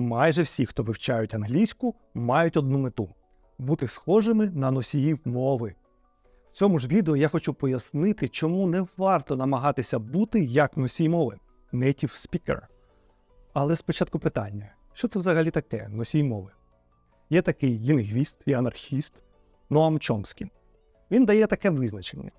Майже всі, хто вивчають англійську, мають одну мету бути схожими на носіїв мови. В цьому ж відео я хочу пояснити, чому не варто намагатися бути як носій мови native speaker. Але спочатку питання: що це взагалі таке носій мови? Є такий лінгвіст і анархіст Ноам Чомскі. Він дає таке визначення: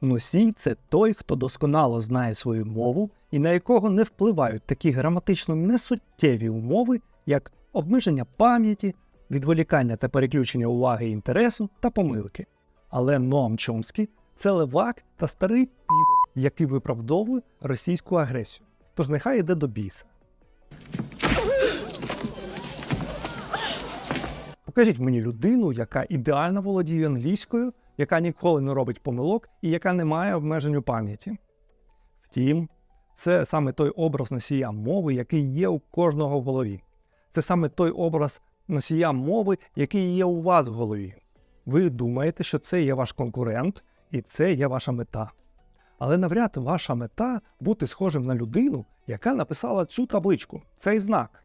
носій це той, хто досконало знає свою мову і на якого не впливають такі граматично несуттєві умови, як обмеження пам'яті, відволікання та переключення уваги інтересу та помилки. Але Ноам Чомскі це левак та старий підер, який виправдовує російську агресію. Тож нехай йде до біса. Покажіть мені людину, яка ідеально володіє англійською, яка ніколи не робить помилок і яка не має обмежень у пам'яті. Втім, це саме той образ носія мови, який є у кожного в голові. Це саме той образ носія мови, який є у вас в голові. Ви думаєте, що це є ваш конкурент і це є ваша мета. Але навряд ваша мета бути схожим на людину, яка написала цю табличку, цей знак.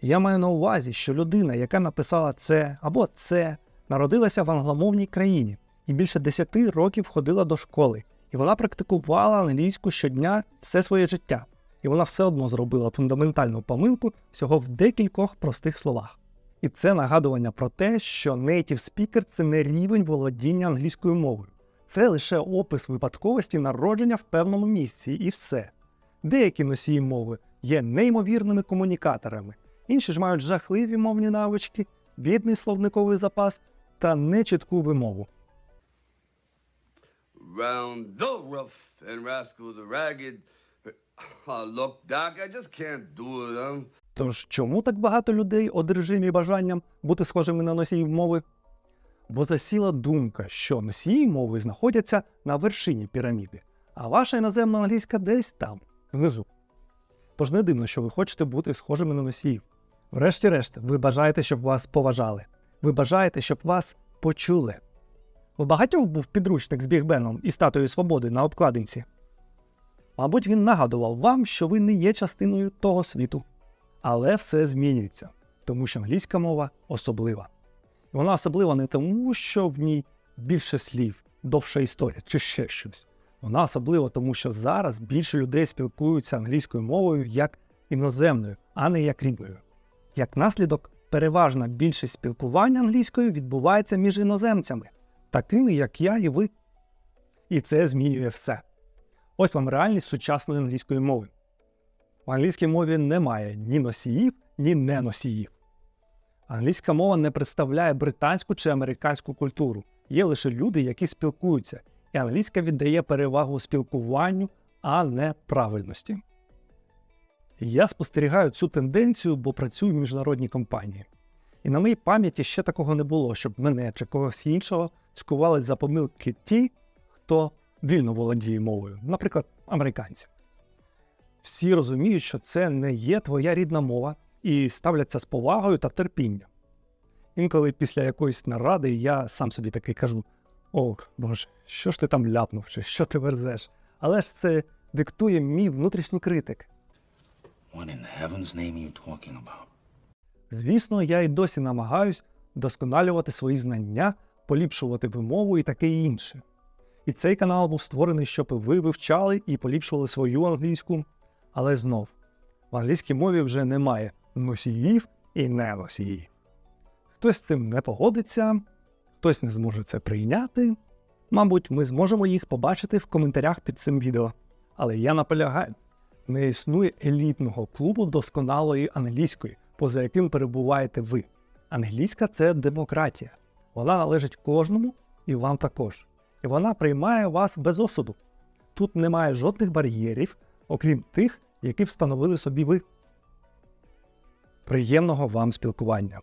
Я маю на увазі, що людина, яка написала це або це, народилася в англомовній країні і більше 10 років ходила до школи, і вона практикувала англійську щодня все своє життя, і вона все одно зробила фундаментальну помилку всього в декількох простих словах. І це нагадування про те, що native speaker – це не рівень володіння англійською мовою. Це лише опис випадковості народження в певному місці, і все. Деякі носії мови є неймовірними комунікаторами, інші ж мають жахливі мовні навички, бідний словниковий запас та нечітку вимову. Round the rough and rascal the ragged. Look, Doc, I just can't do it, huh? Тож чому так багато людей одержимі бажанням бути схожими на носіїв мови? Бо засіла думка, що носії мови знаходяться на вершині піраміди, а ваша іноземна англійська десь там, внизу. Тож не дивно, що ви хочете бути схожими на носіїв. Врешті-решт, ви бажаєте, щоб вас поважали. Ви бажаєте, щоб вас почули. У багатьох був підручник з Бігбеном і статуєю свободи на обкладинці. Мабуть, він нагадував вам, що ви не є частиною того світу. Але все змінюється, тому що англійська мова особлива. Вона особлива не тому, що в ній більше слів, довша історія чи ще щось. Вона особлива тому, що зараз більше людей спілкуються англійською мовою як іноземною, а не як рідною. Як наслідок, переважна більшість спілкування англійською відбувається між іноземцями, такими як я і ви. І це змінює все. Ось вам реальність сучасної англійської мови. В англійській мові немає ні носіїв, ні неносіїв. Англійська мова не представляє британську чи американську культуру. Є лише люди, які спілкуються, і англійська віддає перевагу спілкуванню, а не правильності. Я спостерігаю цю тенденцію, бо працюю в міжнародній компанії. І на моїй пам'яті ще такого не було, щоб мене чи когось іншого цькували за помилки ті, хто вільно володіє мовою, наприклад, американці. Всі розуміють, що це не є твоя рідна мова, і ставляться з повагою та терпінням. Інколи після якоїсь наради я сам собі таки кажу: О, Боже, що ж ти там ляпнув, чи що ти верзеш? Але ж це диктує мій внутрішній критик. What in heaven's name are you talking about? Звісно, я й досі намагаюсь досконалювати свої знання, поліпшувати вимову і таке інше. І цей канал був створений, щоб ви вивчали і поліпшували свою англійську. Але знов, в англійській мові вже немає носіїв і неносіїв. Хтось з цим не погодиться, хтось не зможе це прийняти. Мабуть, ми зможемо їх побачити в коментарях під цим відео. Але я наполягаю, не існує елітного клубу досконалої англійської, поза яким перебуваєте ви. Англійська це демократія. Вона належить кожному і вам також. І вона приймає вас без осуду. Тут немає жодних бар'єрів, окрім тих, які встановили собі ви. Приємного вам спілкування!